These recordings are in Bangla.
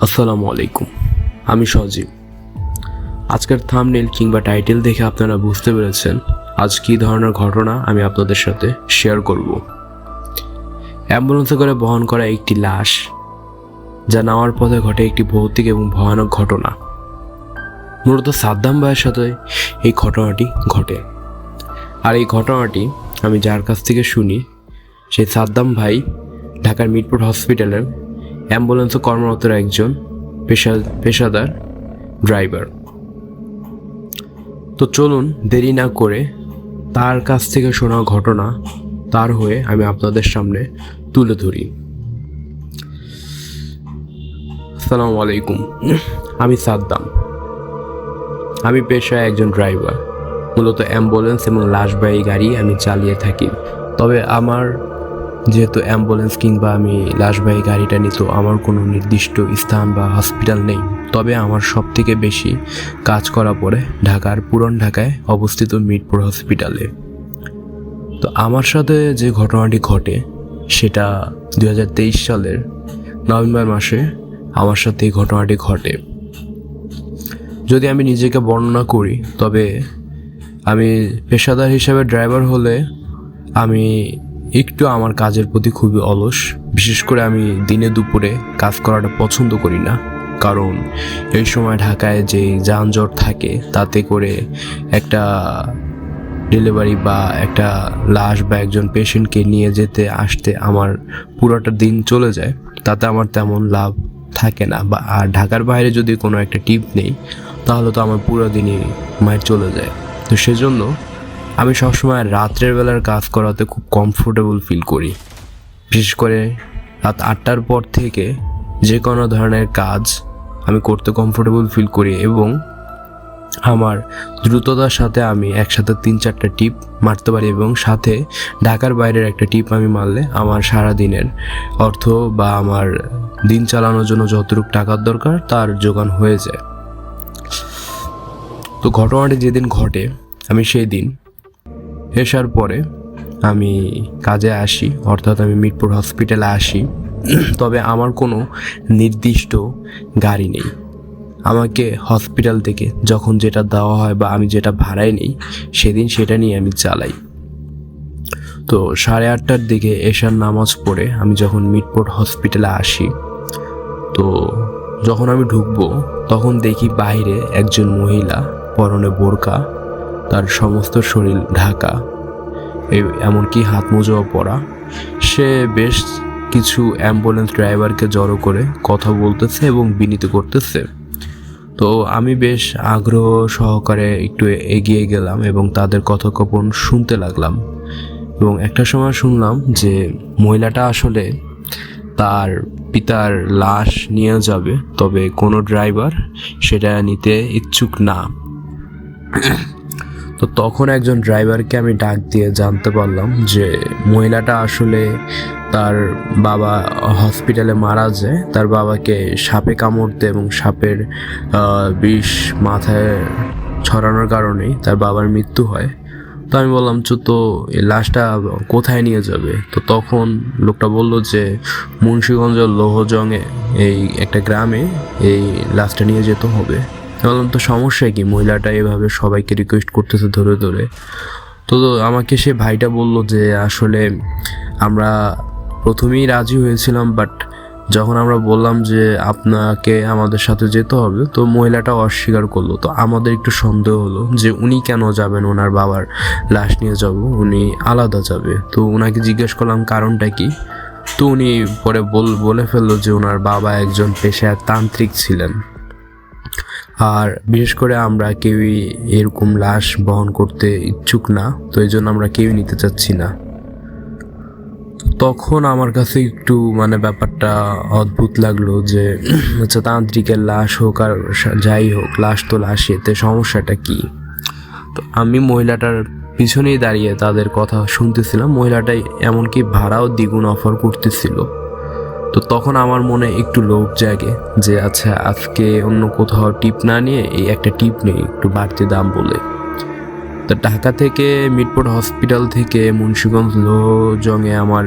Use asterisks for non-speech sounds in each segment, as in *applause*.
আসসালামু আলাইকুম। আমি সজীব। আজকের থামনেল কিংবা টাইটেল দেখে আপনারা বুঝতে পেরেছেন আজ কী ধরনের ঘটনা আমি আপনাদের সাথে শেয়ার করব। অ্যাম্বুলেন্সে করে বহন করা একটি লাশ, যা নেওয়ার পথে ঘটে একটি ভৌতিক এবং ভয়ানক ঘটনা। মূলত সাদ্দাম ভাইয়ের সাথে এই ঘটনাটি ঘটে। আর এই ঘটনাটি আমি যার কাছ থেকে শুনি, সেই সাদ্দাম ভাই ঢাকার মিরপুর হসপিটালের অ্যাম্বুলেন্সে কর্মরত একজন পেশা পেশাদার ড্রাইভার। তো চলুন দেরি না করে তার কাছ থেকে শোনা ঘটনা তার হয়ে আমি আপনাদের সামনে তুলে ধরি। আসসালামু আলাইকুম। আমি সাদ্দাম। আমি পেশায় একজন ড্রাইভার। মূলত অ্যাম্বুলেন্স এবং লাশবাহী গাড়ি আমি চালিয়ে থাকি। তবে আমার যেহেতু অ্যাম্বুলেন্স কিংবা আমি লাশবাহী গাড়িটা নিত আমার কোনো নির্দিষ্ট স্থান বা হসপিটাল নেই। তবে আমার সব থেকে বেশি কাজ করা পড়ে ঢাকার পুরন ঢাকায় অবস্থিত মিরপুর হসপিটালে তো আমার সাথে যে ঘটনাটি ঘটে, সেটা দু হাজার তেইশ সালের নভেম্বর মাসে আমার সাথে এই ঘটনাটি ঘটে। যদি আমি নিজেকে বর্ণনা করি, তবে আমি পেশাদার হিসাবে ড্রাইভার হলে আমি একটু আমার কাজের প্রতি খুবই অলস, বিশেষ করে আমি দিনে দুপুরে কাজ করাটা পছন্দ করি না। কারণ এই সময় ঢাকায় যে যানজট থাকে, তাতে করে একটা ডেলিভারি বা একটা লাশ বা একজন পেশেন্টকে নিয়ে যেতে, আসতে আমার পুরোটা দিন চলে যায়। তাতে আমার তেমন লাভ থাকে না বা আর ঢাকার বাইরে যদি কোনো একটা টিপ নেই, তাহলে তো আমার পুরো দিনই মায়ের চলে যায়। তো সেজন্য আমি সবসময় রাত্রের বেলার কাজ করাতে খুব কমফোর্টেবল ফিল করি। বিশেষ করে রাত আটটার পর থেকে যে কোনো ধরনের কাজ আমি করতে কমফোর্টেবল ফিল করি এবং আমার দ্রুততার সাথে আমি একসাথে তিন চারটা টিপ মারতে পারি এবং সাথে ঢাকার বাইরের একটা টিপ আমি মারলে আমার সারা দিনের অর্থ বা আমার দিন চালানোর জন্য যতটুকু টাকার দরকার তার যোগান হয়ে যায়। তো ঘটনাটি যেদিন ঘটে, আমি সেই দিন এসার পরে আমি কাজে আসি, অর্থাৎ আমি মিরপুর হসপিটালে আসি। তবে আমার কোনো নির্দিষ্ট গাড়ি নেই। আমাকে হসপিটাল থেকে যখন যেটা দেওয়া হয় বা আমি যেটা ভাড়ায় নিই, সেদিন সেটা নিয়ে আমি চালাই। তো সাড়ে আটটার দিকে এশার নামাজ পড়ে আমি যখন মিটপোর্ট হসপিটালে আসি, তো যখন আমি ঢুকবো, তখন দেখি বাইরে একজন মহিলা পরনে বোরকা তার সমস্ত শরীর ঢাকা। এমনকি হাত মোজাও পরা। সে বেশ কিছু অ্যাম্বুলেন্স ড্রাইভারকে জড়ো করে কথা বলতেছে এবং বিনীত করতেছে। তো আমি বেশ আগ্রহ সহকারে একটু এগিয়ে গেলাম এবং তাদের কথোপকথন শুনতে লাগলাম। এবং একটা সময় শুনলাম যে মহিলাটা আসলে তার পিতার লাশ নিয়ে যাবে, তবে কোনো ড্রাইভার সেটা নিতে ইচ্ছুক না। তো তখন একজন ড্রাইভারকে আমি ডাক দিয়ে জানতে পারলাম যে মহিলাটা আসলে তার বাবা হসপিটালে মারা যায়। তার বাবাকে সাপে কামড়তে এবং সাপের বিষ মাথায় ছড়ানোর কারণেই তার বাবার মৃত্যু হয়। তো আমি বললাম তো তো এই লাশটা কোথায় নিয়ে যাবে? তো তখন লোকটা বলল যে মুন্সীগঞ্জ লোহজংয়ে এই একটা গ্রামে এই লাশটা নিয়ে যেতে হবে। বললাম, তো সমস্যা কি? মহিলাটা এভাবে সবাইকে রিকোয়েস্ট করতেছে ধরে ধরে। তো আমাকে সে ভাইটা বলল যে, আসলে আমরা প্রথমেই রাজি হয়েছিলাম বাট যখন আমরা বললাম যে আপনাকে আমাদের সাথে যেতে হবে, তো মহিলাটা অস্বীকার করল। তো আমাদের একটু সন্দেহ হলো যে উনি কেন যাবেন ওনার বাবার লাশ নিয়ে যাব, উনি আলাদা যাবে। তো ওনাকে জিজ্ঞেস করলাম, কারণটা কি? তো উনি পরে বল, বলে ফেলল যে ওনার বাবা একজন পেশায় তান্ত্রিক ছিলেন। আর বিশেষ করে আমরা কেউই এরকম লাশ বহন করতে ইচ্ছুক না, তো এই জন্য আমরা কেউই নিতে চাচ্ছি না। তখন আমার কাছে একটু মানে ব্যাপারটা অদ্ভুত লাগল যে আচ্ছা তান্ত্রিকের লাশ হোক আর যাই হোক, লাশ তো লাশ এতে সমস্যাটা কি? তো আমি মহিলাটার পিছনেই দাঁড়িয়ে তাদের কথা শুনতেছিলাম। মহিলাটাই এমনকি ভাড়াও দ্বিগুণ অফার করতেছিল। তো তখন আমার মনে একটু লোভ জাগে যে আচ্ছা আজকে অন্য কোথাও টিপ না নিয়ে এই একটা টিপ নেই, একটু বাড়তি দাম বলে। তো ঢাকা থেকে মিটপোর্ট হসপিটাল থেকে, মুন্সিগঞ্জ, লোহজংয়ে আমার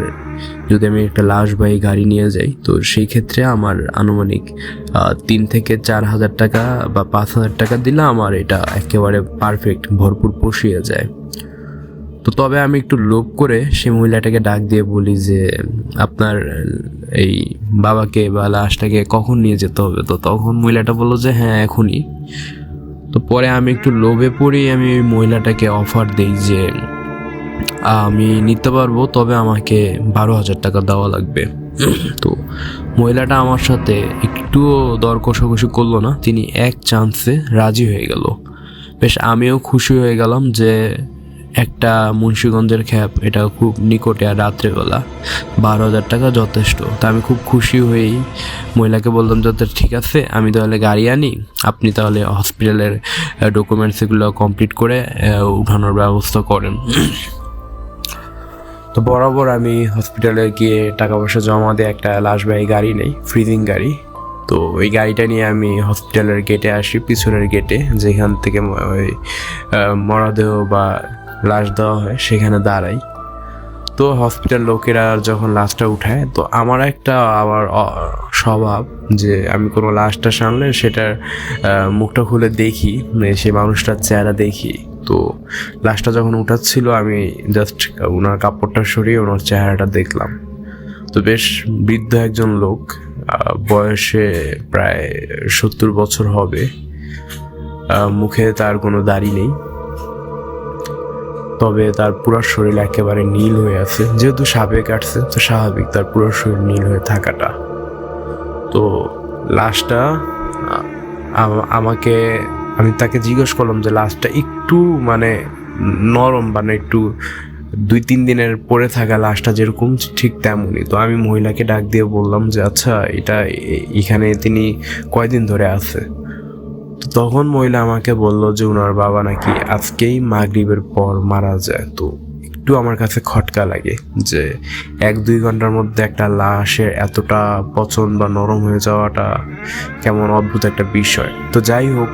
যদি আমি একটা লাশবাহী গাড়ি নিয়ে যাই, তো সেই ক্ষেত্রে আমার আনুমানিক তিন থেকে চার হাজার টাকা বা পাঁচ হাজার টাকা দিলে আমার এটা একেবারে পারফেক্ট ভরপুর পুষিয়ে যায়। তো তবে আমি একটু লোভ করে সেই মহিলাটাকে ডাক দিয়ে বলি যে, আপনার এই বাবাকে বা লাশটাকে কখন নিয়ে যেতে হবে? তো তখন মহিলাটা বলল যে হ্যাঁ এখনই। তো পরে আমি একটু লোভে পড়েই আমি ওই মহিলাটাকে অফার দিই যে, আমি নিতে পারব, তবে আমাকে বারো হাজার টাকা দেওয়া লাগবে। তো মহিলাটা আমার সাথে একটুও দর কষাকষি করল না, তিনি এক চান্সে রাজি হয়ে গেল। বেশ আমিও খুশি হয়ে গেলাম যে একটা মুন্সীগঞ্জের খ্যাপ, এটা খুব নিকটে আর রাত্রেবেলা। বারো হাজার টাকা যথেষ্ট। তা আমি খুব খুশি হয়েই মহিলাকে বললাম যে "তো ঠিক আছে, আমি তাহলে গাড়ি আনি। আপনি তাহলে হসপিটালের ডকুমেন্টস এগুলো কমপ্লিট করে উঠানোর ব্যবস্থা করেন। তো বরাবর আমি হসপিটালে গিয়ে টাকা পয়সা জমা দিয়ে একটা লাশবাহী গাড়ি নেই ফ্রিজিং গাড়ি। তো ওই গাড়িটা নিয়ে আমি হসপিটালের গেটে আসি, পিছনের গেটে যেখান থেকে ওই মরদেহ বা লাশ দেওয়া হয়, সেখানে দাঁড়াই। তো হসপিটাল লোকেরা যখন লাশটা উঠায়, তো আমার একটা আবার স্বভাব যে আমি কোনো লাশটা সামলে সেটার মুখটা খুলে দেখি মানে সেই মানুষটার চেহারা দেখি। তো লাশটা যখন উঠাচ্ছিল, আমি জাস্ট ওনার কাপড়টা সরিয়ে ওনার চেহারাটা দেখলাম। তো বেশ বৃদ্ধ একজন লোক বয়সে প্রায় সত্তর বছর হবে। মুখে তার কোনো দাড়ি নেই। তবে তার পুরো শরীর একেবারে নীল হয়ে আছে। যেহেতু সাপে কাটছে তো স্বাভাবিক তার পুরো শরীর নীল হয়ে থাকাটা। তো লাশটা আমাকে, আমি তাকে জিজ্ঞেস করলাম যে লাশটা একটু মানে নরম মানে একটু দুই তিন দিনের পরে থাকা লাশটা যেরকম, ঠিক তেমনই। তো আমি মহিলাকে ডাক দিয়ে বললাম যে আচ্ছা এটা এখানে তিনি কয়দিন ধরে আছে? তখন মহিলা আমাকে বলল যে ওনার বাবা নাকি আজকেই মাগরিবের পর মারা যায়। তো একটু আমার কাছে খটকা লাগে যে, এক দুই ঘণ্টার মধ্যে একটা লাশের এতটা পচন বা নরম হয়ে যাওয়াটা কেমন অদ্ভুত একটা বিষয়। তো যাই হোক,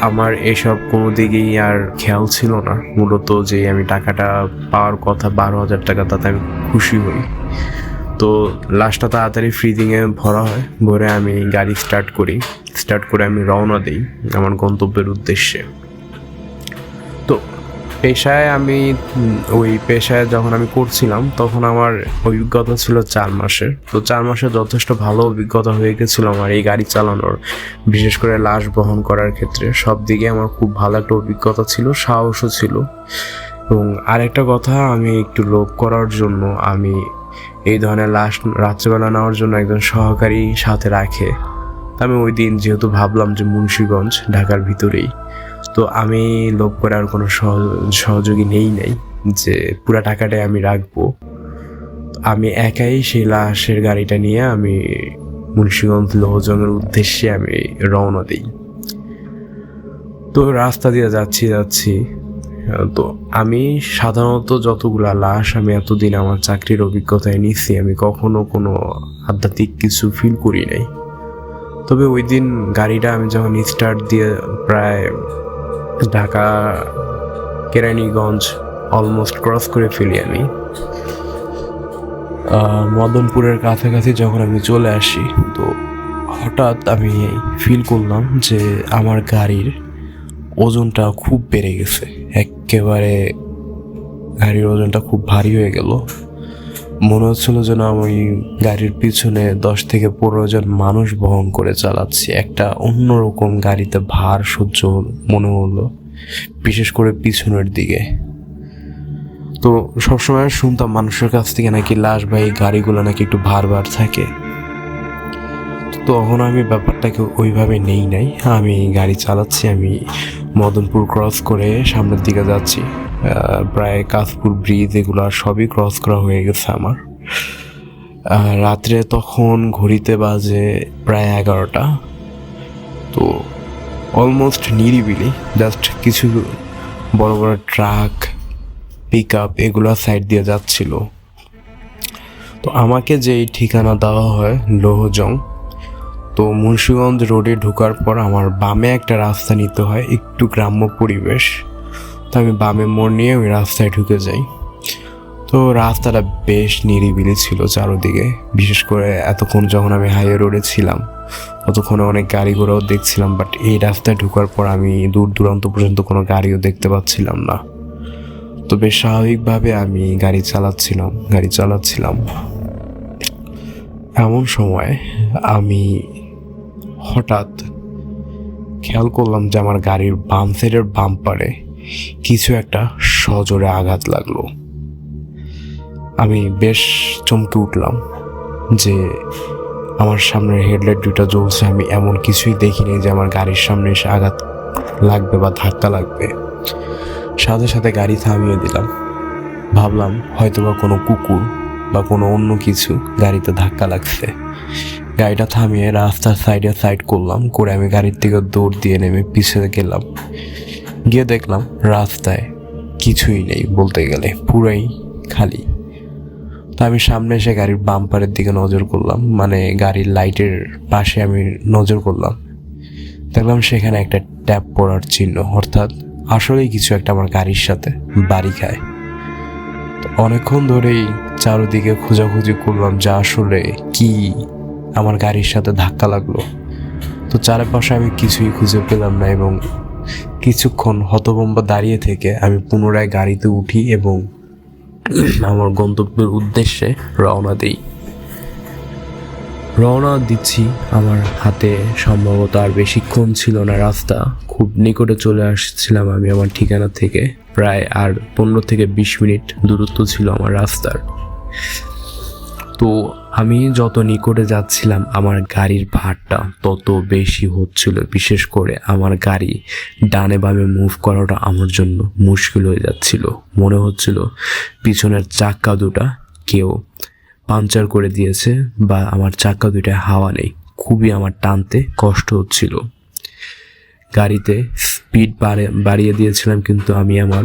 আমার এসব কোনো দিকেই আর খেয়াল ছিল না। মূলত যে আমি টাকাটা পাওয়ার কথা বারো হাজার টাকা, তাতে আমি খুশি হই। তো লাশটা তাড়াতাড়ি ফ্রিজিংয়ে ভরা হয়, ভরে আমি গাড়ি স্টার্ট করি। স্টার্ট করে আমি রওনা দিই আমার গন্তব্যের উদ্দেশ্যে। তো পেশায় আমি, ওই পেশায় যখন আমি করছিলাম, তখন আমার অভিজ্ঞতা ছিল চার মাসের তো চার মাসে যথেষ্ট ভালো অভিজ্ঞতা হয়ে গেছিল আমার এই গাড়ি চালানোর। বিশেষ করে লাশ বহন করার ক্ষেত্রে সব দিকে আমার খুব ভালো একটা অভিজ্ঞতা ছিল, সাহসও ছিল। এবং আরেকটা কথা, আমি একটু লোভ করার জন্য আমি এই ধরনের লাশ রাত্রেবেলা নেওয়ার জন্য একজন সহকারী সাথে রাখে। আমি ওই দিন যেহেতু ভাবলাম যে মুন্সীগঞ্জ, ঢাকার ভিতরেই। তো আমি লোভ করার কোনো সহ- সহযোগী নেই নাই যে পুরা টাকাটাই আমি রাখব। আমি একাই সেই লাশের গাড়িটা নিয়ে আমি মুন্সীগঞ্জ লোহজংয়ের উদ্দেশ্যে আমি রওনা দিই। তো রাস্তা দিয়ে যাচ্ছি যাচ্ছি। তো আমি সাধারণত যতগুলা লাশ আমি এতদিন আমার চাকরির অভিজ্ঞতায় নিচ্ছি আমি কখনো কোনো আধ্যাত্মিক কিছু ফিল করি নাই। তবে ওই দিন গাড়িটা আমি যখন স্টার্ট দিয়ে প্রায় ঢাকা, কেরানীগঞ্জ অলমোস্ট ক্রস করে ফেলি আমি মদনপুরের কাছাকাছি যখন আমি চলে আসি, তো হঠাৎ আমি ফিল করলাম যে আমার গাড়ির ওজনটা খুব বেড়ে গেছে একেবারে গাড়ির ওজনটা খুব ভারী হয়ে গেল। মনে হচ্ছিল যেন আমি গাড়ির পিছনে দশ থেকে পনেরো জন মানুষ বহন করে চালাচ্ছি। একটা অন্যরকম গাড়িতে ভার সহ্য মনে হলো, বিশেষ করে পিছনের দিকে। তো সবসময় শুনতাম মানুষের কাছ থেকে নাকি লাশ বা এই গাড়িগুলো নাকি একটু ভার ভার থাকে। তখন আমি ব্যাপারটাকে ওইভাবে নেই নাই। আমি গাড়ি চালাচ্ছি, আমি মদনপুর ক্রস করে সামনের দিকে যাচ্ছি। প্রায় কাশপুর ব্রিজ এগুলো সবই ক্রস করা হয়ে গেছে আমার। রাত্রে তখন ঘড়িতে বাজে প্রায় এগারোটা। তো অলমোস্ট নিরিবিলি জাস্ট কিছু বড় বড় ট্রাক পিক আপ এগুলো সাইড দিয়ে যাচ্ছিল। তো আমাকে যেই ঠিকানা দেওয়া হয় লোহজং তো মুন্সীগঞ্জ রোডে ঢোকার পর আমার বামে একটা রাস্তা নিতে হয়, একটু গ্রাম্য পরিবেশ। তো আমি বামে মোড় নিয়ে ওই রাস্তায় ঢুকে যাই। তো রাস্তাটা বেশ নিরিবিলি ছিল চারোদিকে, বিশেষ করে এতক্ষণ যখন আমি হাইওয়ে রোডে ছিলাম, ততক্ষণে অনেক গাড়ি ঘোড়াও দেখছিলাম বাট এই রাস্তায় ঢুকার পর আমি দূর দূরান্ত পর্যন্ত কোনো গাড়িও দেখতে পাচ্ছিলাম না। তো বেশ স্বাভাবিকভাবে আমি গাড়ি চালাচ্ছিলাম গাড়ি চালাচ্ছিলাম। এমন সময় আমি হঠাৎ খেয়াল করলাম যে আমার গাড়ির বাম সাইডের বাম্পারে কিছু একটা সজোরে আঘাত লাগল। আমি বেশ চমকে উঠলাম যে আমার সামনের হেডলাইট দুটা জ্বলছে, আমি এমন কিছুই দেখিনি যে আমার গাড়ির সামনে এসে আঘাত লাগবে বা ধাক্কা লাগবে। সাথে সাথে গাড়ি থামিয়ে দিলাম। ভাবলাম হয়তোবা কোনো কুকুর বা কোনো অন্য কিছু গাড়িতে ধাক্কা লাগছে। গাড়িটা থামিয়ে রাস্তার সাইডে সাইড করলাম। করে আমি গাড়ির থেকে দৌড় দিয়ে নেমে পিছনে গেলাম। গিয়ে দেখলাম রাস্তায় কিছুই নেই বলতে গেলে, পুরাই খালি। তো আমি সামনে এসে গাড়ির বাম্পারের দিকে নজর করলাম মানে গাড়ির লাইটের পাশে আমি নজর করলাম। দেখলাম সেখানে একটা ট্যাপ পড়ার চিহ্ন, অর্থাৎ আসলেই কিছু একটা আমার গাড়ির সাথে বাড়ি খায়। অনেকক্ষণ ধরেই চারোদিকে খোঁজাখুঁজি করলাম যা আসলে কি আমার গাড়ির সাথে ধাক্কা লাগল। তো চারপাশে আমি কিছুই খুঁজে পেলাম না এবং কিছুক্ষণ হতভম্বা দাঁড়িয়ে থেকে আমি পুনরায় গাড়িতে উঠি এবং আমার গন্তব্যের উদ্দেশ্যে রওনা দিই। রওনা দিচ্ছি আমার হাতে সম্ভবত আর বেশিক্ষণ ছিল না রাস্তা। খুব নিকটে চলে আসছিলাম আমি আমার ঠিকানা থেকে। প্রায় আর পনেরো থেকে বিশ মিনিট দূরত্ব ছিল আমার রাস্তার। তো আমি যত নিকটে যাচ্ছিলাম, আমার গাড়ির ভারটা তত বেশি হচ্ছিল। বিশেষ করে আমার গাড়ি ডানে বামে মুভ করাটা আমার জন্য মুশকিল হয়ে যাচ্ছিল। মনে হচ্ছিল পিছনের চাক্কা দুটা কেউ পাঞ্চার করে দিয়েছে বা আমার চাক্কা দুটায় হাওয়া নেই। খুবই আমার টানতে কষ্ট হচ্ছিল। গাড়িতে স্পিড বাড়িয়ে দিয়েছিলাম, কিন্তু আমি আমার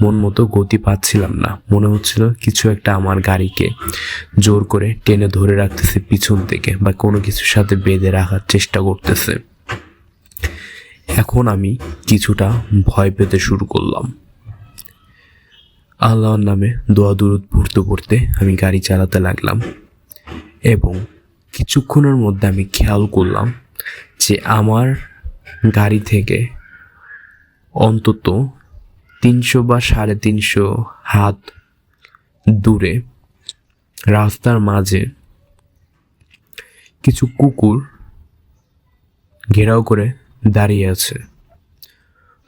মন মতো গতি পাচ্ছিলাম না। মনে হচ্ছিল কিছু একটা আমার গাড়িকে জোর করে টেনে ধরে রাখতেছে পিছন থেকে বা কোনো কিছুর সাথে বেঁধে রাখার চেষ্টা করতেছে। এখন আমি কিছুটা ভয় পেতে শুরু করলাম। আল্লাহর নামে দোয়া দূরত পড়তে পড়তে আমি গাড়ি চালাতে লাগলাম এবং কিছুক্ষণের মধ্যে আমি খেয়াল করলাম যে আমার গাড়ি থেকে অন্তত তিনশো বা সাড়ে তিনশো হাত দূরে, রাস্তার মাঝে কিছু কুকুর ঘেরাও করে দাঁড়িয়ে আছে।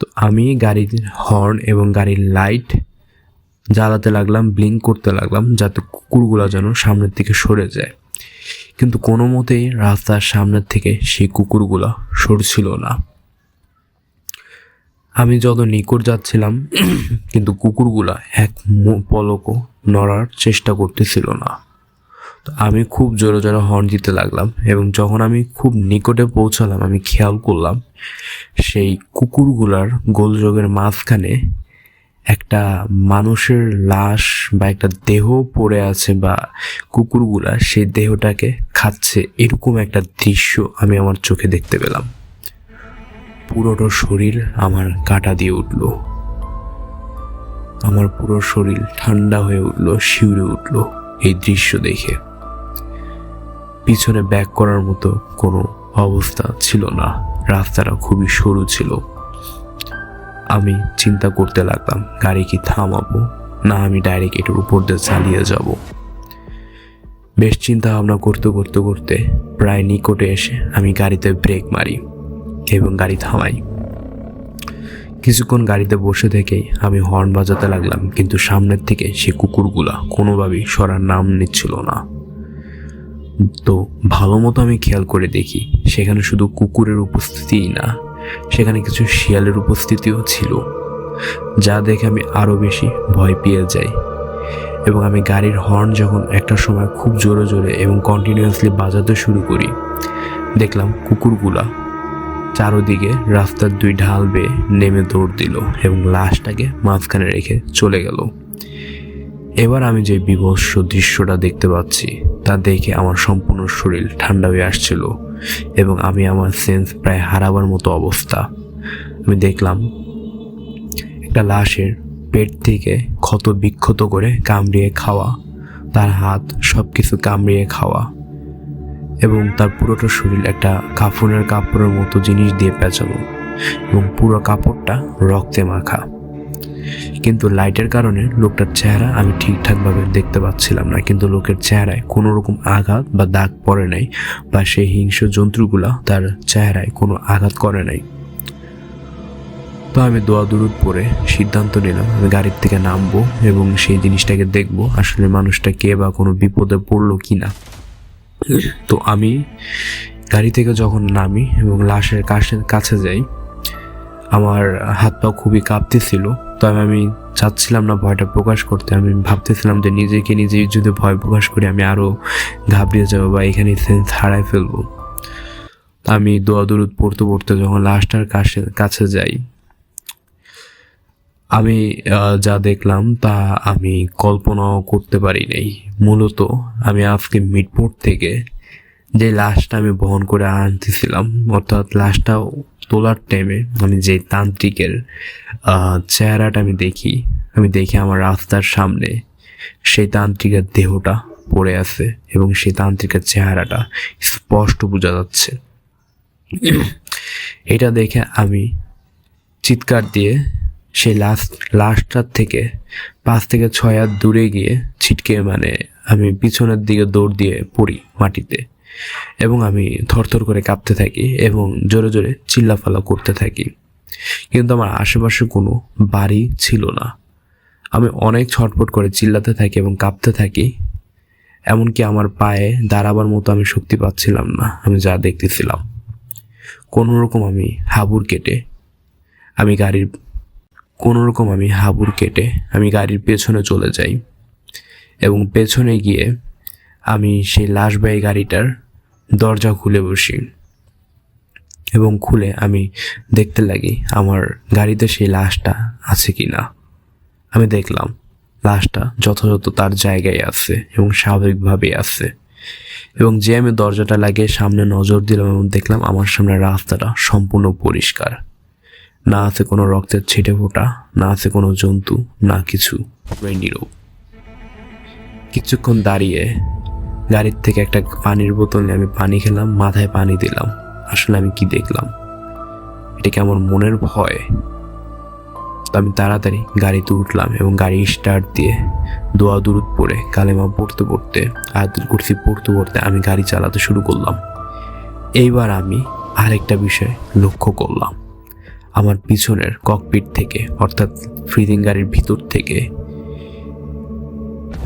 তো আমি গাড়ির হর্ন এবং গাড়ির লাইট জ্বালাতে লাগলাম ব্লিঙ্ক করতে লাগলাম, যাতে কুকুরগুলো যেন সামনের দিকে সরে যায়। কিন্তু কোনো মতেই রাস্তার সামনের থেকে সেই কুকুরগুলো সরছিল না। আমি যত নিকট যাচ্ছিলাম, কিন্তু কুকুরগুলা এক পলকও নড়ার চেষ্টা করতেছিল না। তো আমি খুব জোরে জোরে হর্ন দিতে লাগলাম এবং যখন আমি খুব নিকটে পৌঁছালাম, আমি খেয়াল করলাম, সেই কুকুরগুলার গোলযোগের মাঝখানে একটা মানুষের লাশ বা একটা দেহ পড়ে আছে বা কুকুরগুলা সেই দেহটাকে খাচ্ছে, এরকম একটা দৃশ্য আমি আমার চোখে দেখতে পেলাম। পুরোটা শরীর আমার কাটা দিয়ে উঠল। আমার পুরো শরীর ঠান্ডা হয়ে উঠল, শিউরে উঠল এই দৃশ্য দেখে। পিছনে ব্যাক করার মতো কোনো অবস্থা ছিল না। রাস্তাটা খুবই সরু ছিল। আমি চিন্তা করতে লাগলাম, গাড়ি কি থামাবো? না, আমি ডাইরেক্ট এটার উপর দিয়ে চালিয়ে যাব। বেশ চিন্তা ভাবনা করতে করতে করতে প্রায় নিকটে এসে আমি গাড়িতে ব্রেক মারি। এবং গাড়ি থামাই। কিছুক্ষণ গাড়িতে বসে থেকেই আমি হর্ন বাজাতে লাগলাম, কিন্তু সামনের থেকে সে কুকুরগুলা কোনোভাবেই সরার নাম নিচ্ছিল না। তো ভালো মতো আমি খেয়াল করে দেখি, সেখানে শুধু কুকুরের উপস্থিতিই না, সেখানে কিছু শিয়ালের উপস্থিতিও ছিল, যা দেখে আমি আরও বেশি ভয় পেয়ে যাই। এবং আমি গাড়ির হর্ন যখন একটা সময় খুব জোরে জোরে এবং কন্টিনিউয়াসলি বাজাতে শুরু করি, দেখলাম কুকুরগুলা চারোদিকে রাস্তার দুই ঢাল বেয়ে নেমে দৌড় দিল এবং লাশটাকে মাঝখানে রেখে চলে গেল। এবার আমি যে বিভৎস দৃশ্যটা দেখতে পাচ্ছি, তা দেখে আমার সম্পূর্ণ শরীর ঠান্ডা হয়ে আসছিল এবং আমি আমার সেন্স প্রায় হারাবার মতো অবস্থা। আমি দেখলাম, একটা লাশের পেট থেকে ক্ষত বিক্ষত করে কামড়িয়ে খাওয়া, তার হাত সব কিছু কামড়িয়ে খাওয়া। এবং তার পুরোটা শরীর একটা কাফনের কাপড়ের মতো জিনিস দিয়ে পেঁচানো এবং পুরো কাপড়টা রক্তে মাখা। কিন্তু লাইটের কারণে লোকটার চেহারা আমি ঠিকঠাকভাবে দেখতে পাচ্ছিলাম না। কিন্তু লোকের চেহারায় কোনো রকম আঘাত বা দাগ পড়ে নাই বা সেই হিংস্র জন্তুগুলা তার চেহারায় কোনো আঘাত করে নাই। তো আমি দোয়া দুরুদ পরে সিদ্ধান্ত নিলাম, আমি গাড়ির থেকে নামবো এবং সেই জিনিসটাকে দেখব আসলে মানুষটা কে বা কোনো বিপদে পড়ল কি না তো আমি গাড়ি থেকে যখন নামি এবং লাশের কাছে কাছে যাই, আমার হাত পা খুবই কাঁপতেছিল। তো আমি- চাচ্ছিলাম না ভয়টা প্রকাশ করতে। আমি ভাবতেছিলাম যে নিজেকে নিজেই যদি ভয় প্রকাশ করি, আমি আরও ঘাবড়িয়ে যাব বা এখানে সেন্স হারাই ফেলব। আমি দোয়া দরুদ পড়তে পড়তে যখন লাশটার কাছে কাছে যাই আমি যা দেখলাম তা আমি কল্পনাও করতে পারি নাই মূলত আমি আজকে মিটপোর্ট থেকে যে লাশটা আমি বহন করে আনতেছিলাম অর্থাৎ লাশটা তোলার টাইমে আমি যে তান্ত্রিকের চেহারাটা আমি দেখি আমি দেখি আমার রাস্তার সামনে সেই তান্ত্রিকের দেহটা পড়ে আছে এবং সেই তান্ত্রিকের চেহারাটা স্পষ্ট বোঝা যাচ্ছে। *coughs* এটা দেখে আমি চিৎকার দিয়ে সেই লাস্ট লাশটার থেকে পাঁচ থেকে ছয় হাত দূরে গিয়ে ছিটকে মানে আমি পিছনের দিকে দৌড় দিয়ে পড়ি মাটিতে এবং আমি থরথর করে কাঁপতে থাকি এবং জোরে জোরে চিল্লাফালা করতে থাকি। কিন্তু আমার আশেপাশে কোনো বাড়ি ছিল না। আমি অনেক ছটফট করে চিল্লাতে থাকি এবং কাঁপতে থাকি, এমনকি আমার পায়ে দাঁড়াবার মতো আমি শক্তি পাচ্ছিলাম না, আমি যা দেখতেছিলাম। কোনো রকম আমি হাবুর কেটে আমি গাড়ির কোনো রকম আমি হাবুর কেটে আমি গাড়ির পেছনে চলে যাই এবং পেছনে গিয়ে আমি সেই লাশবাহী গাড়িটার দরজা খুলে বসি এবং খুলে আমি দেখতে লাগি আমার গাড়িতে সেই লাশটা আছে কি না আমি দেখলাম লাশটা যথাযথ তার জায়গায় আছে এবং স্বাভাবিকভাবেই আছে এবং যে আমি দরজাটা লাগিয়ে সামনে নজর দিলাম এবং দেখলাম আমার সামনে রাস্তাটা সম্পূর্ণ পরিষ্কার। না আছে কোনো রক্তের ছিটে ফোটা, না আছে কোনো জন্তু, না কিছু। কিছুক্ষণ দাঁড়িয়ে গাড়ির থেকে একটা পানির বোতল নিয়ে আমি পানি খেলাম, মাথায় পানি দিলাম। আসলে আমি কি দেখলাম? এটা কি আমার মনের ভয়? তো আমি তাড়াতাড়ি গাড়িতে উঠলাম এবং গাড়ি স্টার্ট দিয়ে দোয়া দুরুদ পড়ে, কালেমা পড়তে পড়তে, আয়াতুল কুরসি পড়তে পড়তে আমি গাড়ি চালাতে শুরু করলাম। এইবার আমি আরেকটা বিষয় লক্ষ্য করলাম। আমার পিছনের ককপিট থেকে, অর্থাৎ ফ্রিজিং গাড়ির ভিতর থেকে,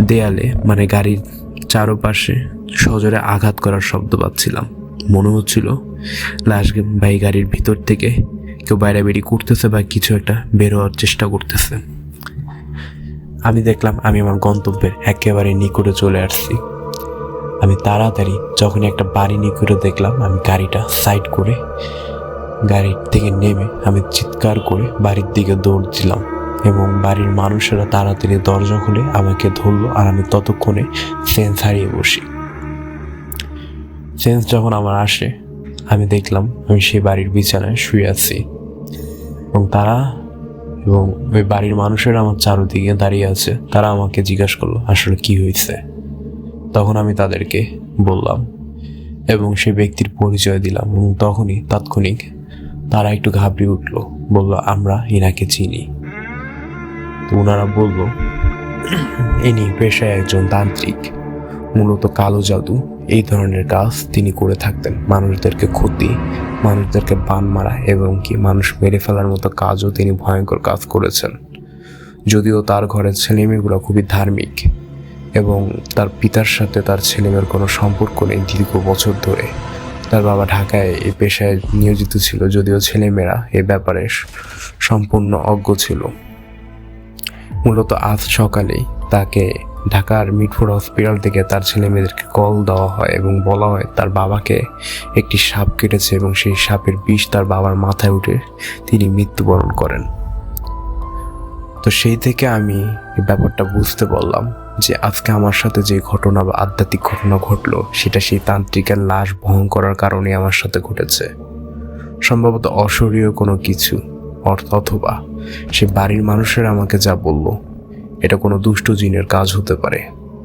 দেয়ালে মানে গাড়ির চারপাশে সজোরে আঘাত করার শব্দ পাচ্ছিলাম। মনে হচ্ছিল, লাশ ভাই গাড়ির ভিতর থেকে কেউ বাইরে বেরিয়ে করতেছে বা কিছু একটা বের হওয়ার চেষ্টা করতেছে। আমি দেখলাম আমি আমার গন্তব্যের একেবারে নিকটে চলে আসছি। আমি তাড়াতাড়ি যখনই একটা বাড়ি নিকটে দেখলাম, আমি গাড়িটা সাইড করে গাড়ির থেকে নেমে আমি চিৎকার করে বাড়ির দিকে দৌড় দিলাম এবং বাড়ির মানুষেরা তাড়াতাড়ি দরজা খুলে আমাকে ধরলো আর আমি ততক্ষণে সেন্স হারিয়ে বসি। সেন্স যখন আমার আসে, আমি দেখলাম আমি সেই বাড়ির বিছানায় শুয়ে আছি এবং তারা এবং ওই বাড়ির মানুষেরা আমার চারোদিকে দাঁড়িয়ে আছে। তারা আমাকে জিজ্ঞাসা করল, আসলে কি হয়েছে? তখন আমি তাদেরকে বললাম এবং সেই ব্যক্তির পরিচয় দিলাম এবং তখনই তাৎক্ষণিক তারা একটু ঘাবড়ে উঠল, বলল, আমরা ইনাকে চিনি। তো ওনারা বলল ইনি পেশায় একজন তান্ত্রিক। মূলত কালো জাদু, এই ধরনের কাজ তিনি করে থাকতেন। মানুষদেরকে ক্ষতি, মানুষদেরকে বান মারা এবং কি মানুষ মেরে ফেলার মতো কাজও তিনি ভয়ঙ্কর কাজ করেছেন। যদিও তার ঘরের ছেলেমেয়েগুলো খুবই ধার্মিক এবং তার পিতার সাথে তার ছেলেমেয়ের কোনো সম্পর্ক নেই দীর্ঘ বছর ধরে। তার বাবা ঢাকায় এই পেশায় নিয়োজিত ছিল, যদিও ছেলেমেয়েরা এ ব্যাপারে সম্পূর্ণ অজ্ঞ ছিল। মূলত আজ সকালেই তাকে ঢাকার মিটফোর্ড হসপিটাল থেকে তার ছেলে মেয়েদেরকে কল দেওয়া হয় এবং বলা হয় তার বাবাকে একটি সাপ কেটেছে এবং সেই সাপের বিষ তার বাবার মাথায় উঠে তিনি মৃত্যুবরণ করেন। তো সেই থেকে আমি এই ব্যাপারটা বুঝতে পারলাম। যে আজকে আমার সাথে যে ঘটনা বা আধ্যাত্মিক ঘটনা ঘটলো, সেটা সেই তান্ত্রিকের লাশ বহন করার কারণে আমার সাথে ঘটেছে। সম্ভবত অশরীয় কোনো কিছু, অর্থ অথবা সে বাড়ির মানুষেরা আমাকে যা বলল, এটা কোনো দুষ্ট জিনের কাজ হতে পারে।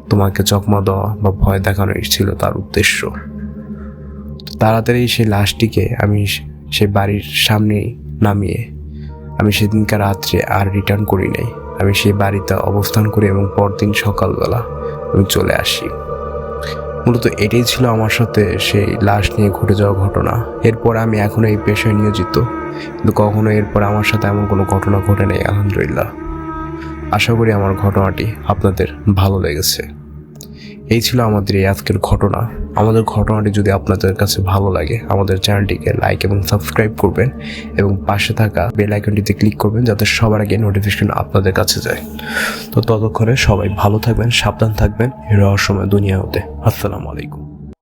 তোমাকে চকমা দেওয়া বা ভয় দেখানোই ছিল তার উদ্দেশ্য। তাড়াতাড়ি সেই লাশটিকে আমি সেই বাড়ির সামনে নামিয়ে, আমি সেদিনকার রাত্রে আর রিটার্ন করি নাই। আমি সেই বাড়িতে অবস্থান করি এবং পরদিন সকালবেলা আমি চলে আসি। মূলত এটাই ছিল আমার সাথে সেই লাশ নিয়ে ঘটে যাওয়া ঘটনা। এরপর আমি এখনও এই পেশায় নিয়োজিত। কিন্তু কখনো এরপর আমার সাথে এমন কোনো ঘটনা ঘটে নেই, আলহামদুলিল্লাহ। আশা করি আমার ঘটনাটি আপনাদের ভালো লেগেছে। এই ছিল আমাদের এই আজকের ঘটনা। আমাদের ঘটনাটি যদি আপনাদের কাছে ভালো লাগে, আমাদের চ্যানেলটিকে লাইক এবং সাবস্ক্রাইব করবেন এবং পাশে থাকা বেল আইকনটিতে ক্লিক করবেন যাতে সবার আগে নোটিফিকেশন আপনাদের কাছে যায়। তো ততক্ষণে সবাই ভালো থাকবেন, সাবধান থাকবেন। রহস্যময় দুনিয়া হতে আসসালামু আলাইকুম।